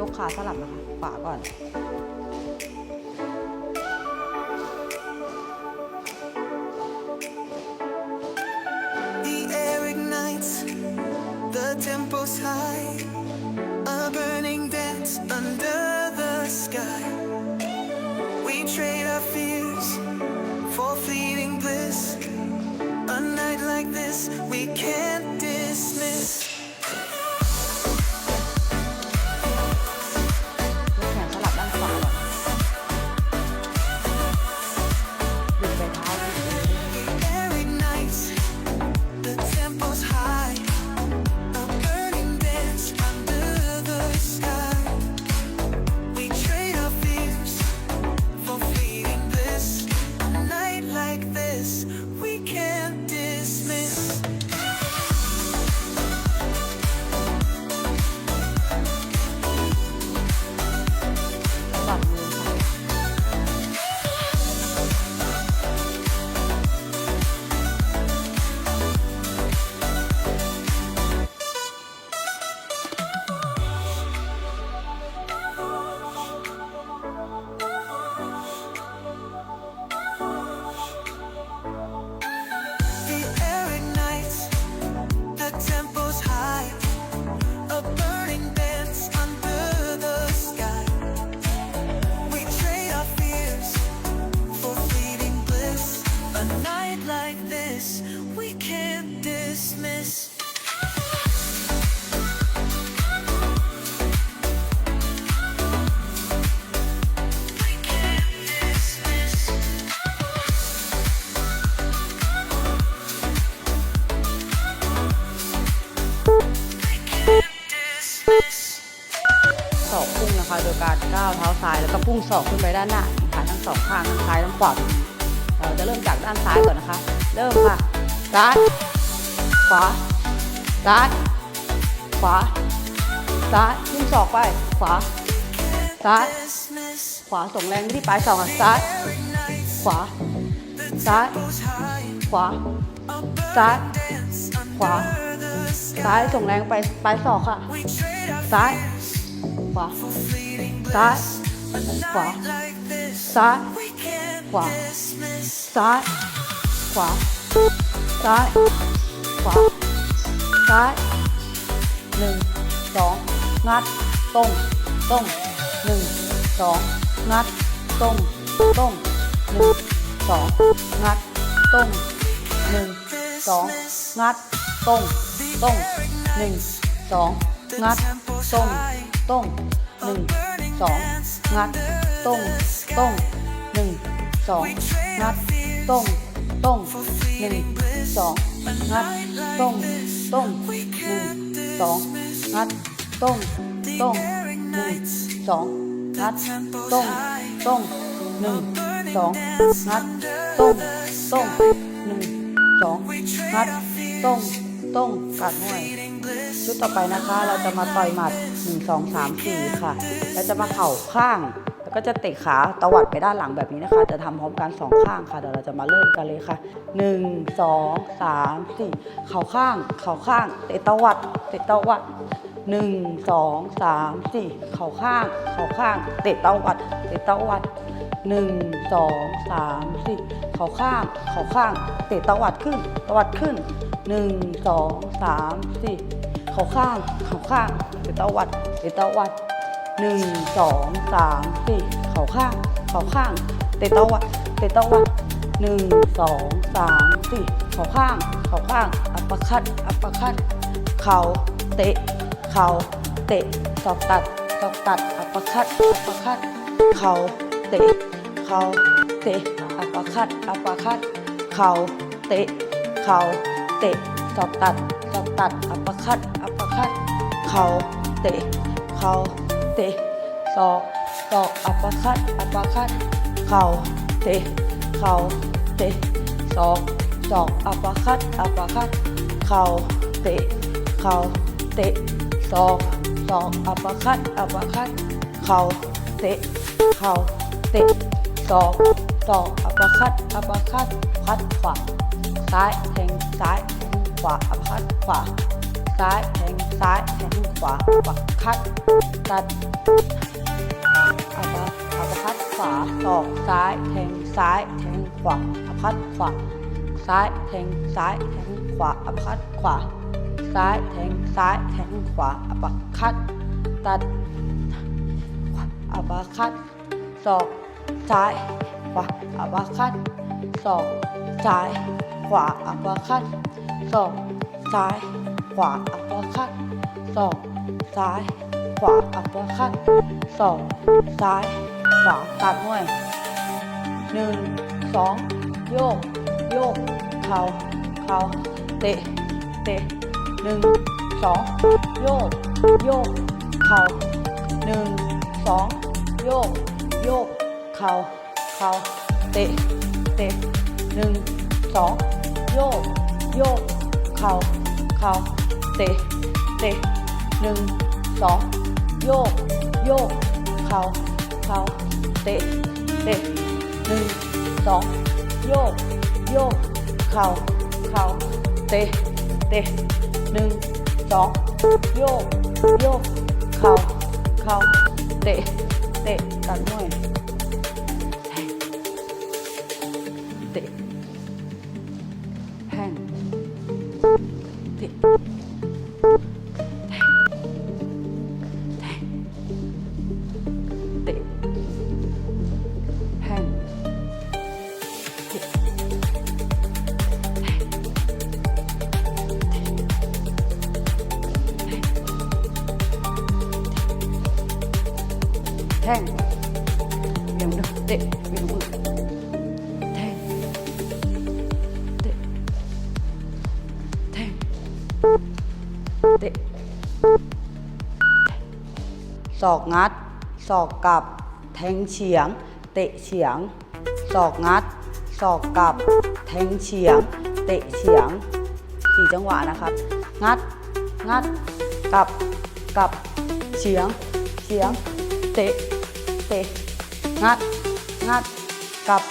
ยกขาสลับนะคะขวาก่อน The air ignites, the tempo's high, ก้าวเท้าซ้ายแล้วก็พุ่งศอกขึ้นไปด้านหน้าขาทั้งสองข้างทั้งซ้ายทั้งขวาเราจะเริ่มจากด้านซ้ายก่อนนะคะ เริ่มค่ะซ้ายขวาซ้ายขวาซ้ายพุ่งศอกไปขวาซ้ายขวาส่งแรงไปที่ปลายศอกค่ะซ้ายขวาซ้ายขวาซ้ายขวาซ้ายส่งแรงไปปลายศอกค่ะซ้าย ขวา for fleeting ซ้าย bliss. A ขวา night like this ซ้าย we can't ขวา dismiss. ซ้ายขวาซ้ายขวาซ้ายหนึ่งสองงัดตรงตรงหนึ่งสองงัดตรงตรงหนึ่งสองงัดตรงหนึ่งสองงัดตรงตรงหนึ่งสองงัดตรง ตรงหนึ่งสองงัดตรงตรงหนึ่งสองงัดตรงตรงหนึ่งสองงัดตรงตรงหนึ่งสองงัดตรงตรงหนึ่งสองงัดตรงตรงหนึ่งสองงัดตรงตรงหนึ่งสองงัดตรงตรงกัดหน่อย ชุดต่อไปนะคะ เราจะมาต่อยหมัด 1 2 3 4 ค่ะ แล้วจะมาเข่าข้าง แล้วก็จะเตะขาตวัดไปด้านหลังแบบนี้นะคะ จะทำพร้อมกันสองข้างค่ะ เดี๋ยวเราจะมาเริ่มกันเลยค่ะ 1 2 3 4 เข่าข้าง เข่าข้าง เตะตวัด เตะตวัด1 2 3 4เข่าข้าง เข่าข้าง เตะตวัด เตะตวัด1 2 3 4เข่าข้าง เข่าข้าง เตะตวัดขึ้นตวัดขึ้น1 2 3 4 เข่าข้างเข่าข้างเตะตวัดเตะตวัดหนึ่งสองสามสี่เข่าข้างเข่าข้างเตะตะวัดเตะตะวัดหนึ่งสองสามสี่เข่าข้างเข่าข้าง อัปปอร์คัดอัปปอร์คัดเข่าเตะเข่าเตะสอบตัดสอบตัด อัปปอร์คัดอัปปอร์คัดเข่าเตะเข่าเตะอัปปอร์คัดอัปปอร์คัดเข่าเตะเข่าเตะสอบตัดสอบ ตัด อัปคัดอัปคัดเข่าเตะ เข่าเตะศอกศอกอัปคัดอัปคัดเข่าเตะ เข่าเตะศอกศอกอัปคัดอัปคัดเข่าเตะ เข่าเตะศอกศอกอัปคัดอัปคัดเข่าเตะ เข่าเตะศอกศอกอัปคัดอัปคัดคัดขวาซ้ายแทงซ้าย ขวาอัปเปอร์คัดขวา ซ้ายแทงซ้ายแทงขวาปักคัดตัดอัปเปอร์อัปเปอร์คัดขวาศอกซ้ายแทงซ้ายแทงขวาอัปเปอร์คัดขวา ซ้ายแทงซ้ายแทงขวาอัปเปอร์คัดขวา ซ้ายแทงซ้ายแทงขวาอัปเปอร์คัดตัดอัปเปอร์คัดศอกซ้ายขวาอัปเปอร์คัดศอกซ้ายขวาอัปเปอร์คัด ศอกซ้ายขวาอัปเปอร์คัดศอกซ้ายขวาอัปเปอร์คัดศอกซ้ายขวาตัดหน่วยหนึ่งสองโยก โยก เข่าเข่าเตะ เตะหนึ่งสองโยก โยก เข่าหนึ่งสองโยก โยก เข่าเข่าเตะ เตะหนึ่งสองโยก โยก เข่าเข่าเตะเตะหนึ่งสองโยก โยก เข่าเข่าเตะเตะหนึ่งสองโยก โยก เข่าเข่าเตะเตะหนึ่งสองโยก โยก เข่าเข่าเตะเตะตัดหน่วย ทงเบียงมือเตะเบียงมือแทงเตะแทงเตะศอกงัดศอกกลับ แทงเฉียง เตะเฉียงศอกงัดศอกกลับ แทงเฉียง เตะเฉียงสี่จังหวะนะครับ งัด งัดกลับกลับเฉียง เฉียง เตะ เตะงัดงัดกลับ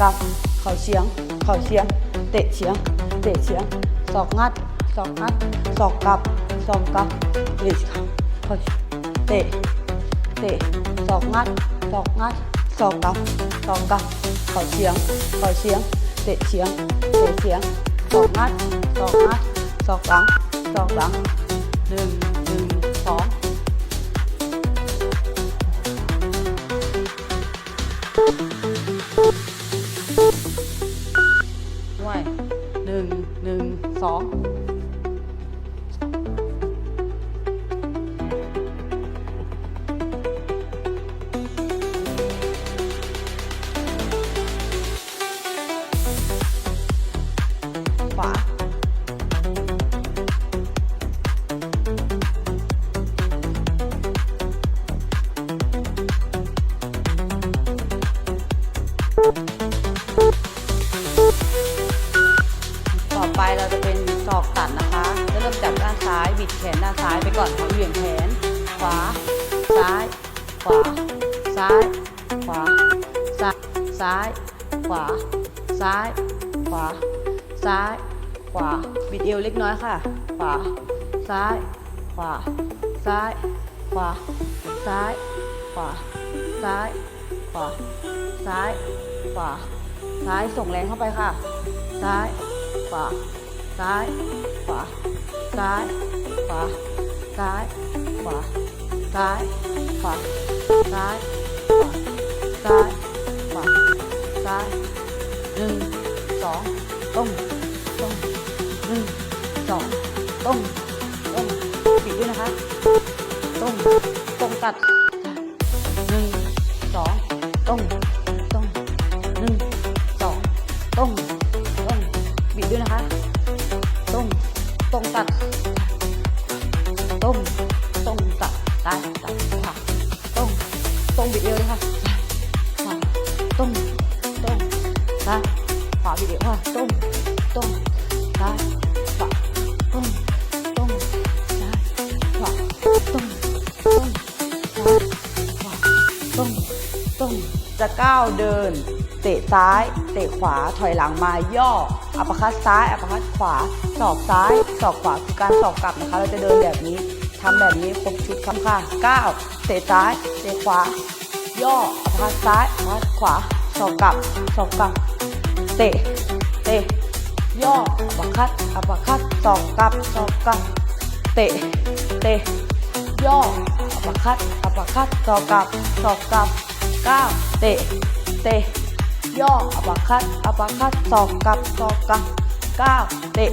กลับเข่าเฉียงเข่าเฉียง เตะเฉียง เตะเฉียงศอกงัดศอกงัดศอกกลับศอกกลับเตะเข่าเข่าเฉียงเตะเตะศอกงัดศอกงัดศอกกลับศอกกลับเข่าเฉียงเข่าเฉียง เตะเฉียง เตะเฉียงศอกงัดศอกงัดศอกหลังศอกหลังหนึ่ง นึ่ บิดแขนด้านซ้ายไปก่อนค่ะเหวี่ยงแขน ขวา ซ้าย ขวา ซ้าย ขวา ซ้าย ซ้าย ขวา ซ้าย ขวา ซ้าย ขวา บิดเอวเล็กน้อยค่ะ ขวา ซ้าย ขวา ซ้าย ขวา ซ้าย ขวา ซ้าย ขวา ซ้าย ขวา ซ้าย ส่งแรงเข้าไปค่ะ ซ้าย ขวา ซ้าย ขวาซ้ายขวาซ้ายขวาซ้ายขวาซ้ายขวาซ้ายขวาซ้ายหนึ่งสองต้มต้มหนึ่งสองต้มต้มปิดด้วยนะคะต้มต้มตัดหนึ่งสองต้มต้มหนึ่งสองต้มต้มบิดด้วยนะคะต้ม ต้มตัดต้มต้มตัดตัดตัดค่ะต้มต้มบิดเอวเลยค่ะขวาต้มต้มซ้ายขวาบิดเอวค่ะต้มต้มซ้ายขวาต้มต้มซ้ายขวาต้มต้มซ้ายขวาต้มต้มจะก้าวเดิน เตะซ้าย เตะขวาถอยหลังมาย่อ อัปคัดซ้าย อัปคัดขวาศอกซ้ายศอกขวาคือการศอกกลับนะคะ เราจะเดินแบบนี้ทำแบบนี้ครบชุดคำค่ะก้าวเตะซ้าย เตะขวา ย่อ อัปคัดซ้าย อัปคัดขวาศอกกลับศอกกลับ เตะ เตะ ย่อ อัปคัดอัปคัดศอกกลับศอกกลับ เตะ เตะ ย่อ อัปคัดอัปคัดศอกกลับศอกกลับก้าวเตะ เตะ ย่ออัปคัดอัปคัดศอกกับศอกกับก้าวเตะ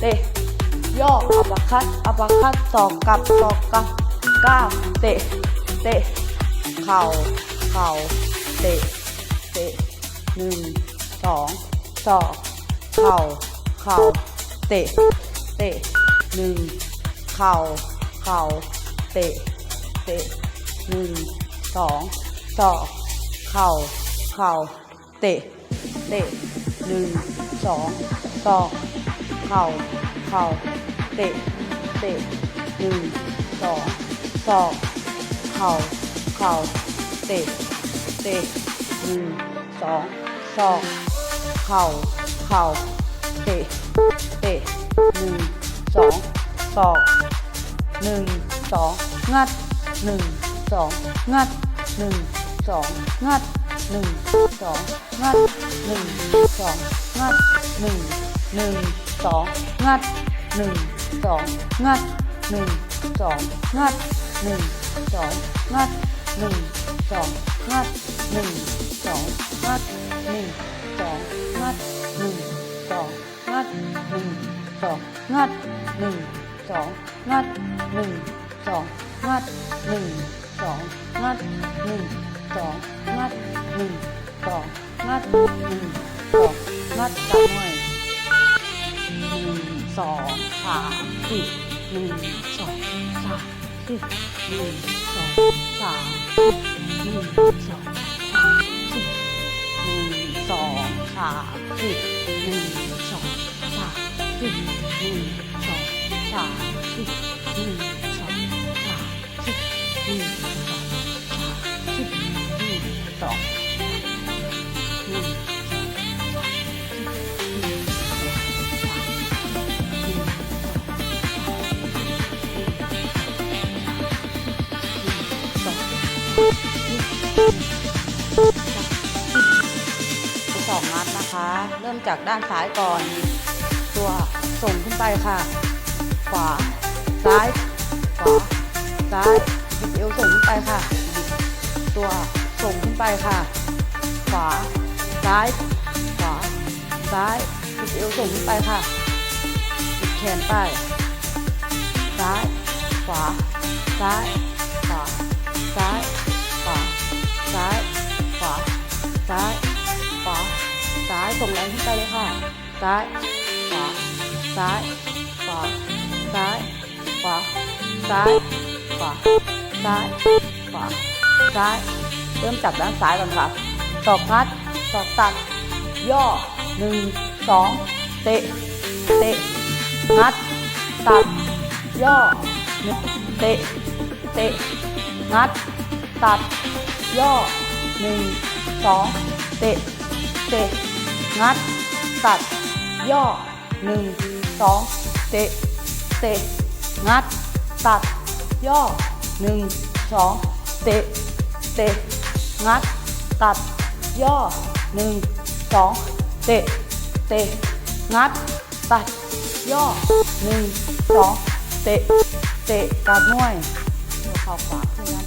เตะย่ออัปคัดอัปคัดศอกกับศอกกับก้าวเตะเตะเข่าเข่าเตะเตะหนึ่งสองศอกเข่าเข่าเตะเตะหนึ่งเข่าเข่าเตะเตะหนึ่งสองศอกเข่าเข่า เตะ เตะหนึ่งสองศอกเข่า เข่า เตะ เตะหนึ่งสองศอกเข่า เข่า เตะ เตะหนึ่งสองศอกเข่า เข่า เตะ เตะหนึ่งสองศอกหนึ่งสองงัดหนึ่งสองงัดหนึ่งสองงัด หนึ่งสองงัดหนึ่งสองงัดหนึ่งหนึ่งสองงัดหนึ่งสองงัดหนึ่งสองงัดหนึ่งสองงัดหนึ่งสองงัดหนึ่งสองงัดหนึ่งสองงัดหนึ่งสองงัดหนึ่งสองงัดหนึ่งสองงัดหนึ่งสองงัดหนึ่งสองงัดหนึ่ง สองงัดหนึ่งสองงัดหนึ่งสองงัดกลับหน่อยหนึ่งสองสามสี่หนึ่งสองสามสี่หนึ่งสองสามสี่หนึ่งสองสามสี่หนึ่งสองสามสี่หนึ่งสองสามสี่หนึ่งสองสามสี่หนึ่ง มจากด้านซ้ายก่อน ตัวส่งขึ้นไปค่ะ ขวา ซ้าย ขวา ซ้ายบิดเอวส่งขึ้นไปค่ะ ตัวส่งขึ้นไปค่ะ ขวา ซ้าย ขวา ซ้ายบิดเอวส่งขึ้นไปค่ะบิดแขนไป ซ้าย ขวา ซ้าย ขวา ซ้าย ขวา ซ้าย ขวา ซ้าย ส่งแรงขึ้นไปเลยค่ะ ซ้าย ขวา ซ้าย ขวา ซ้าย ขวา ซ้าย ขวา ซ้าย ขวา ซ้าย เริ่มจับด้านซ้ายก่อนค่ะศอกพัดศอกตัด ย่อหนึ่งสองเตะ เตะ งัด ตัด ย่อหนึ่งเตะ เตะ งัด ตัด ย่อหนึ่งสองเตะ เตะ งัด ตัด ย่อหนึ่งสองเตะ เตะ งัด ตัด ย่อหนึ่งสองเตะ เตะ งัด ตัด ย่อหนึ่งสองเตะ เตะ งัด ตัด ย่อหนึ่งสองเตะ เตะกัดมวยตัวเข่าขวาขึ้นด้น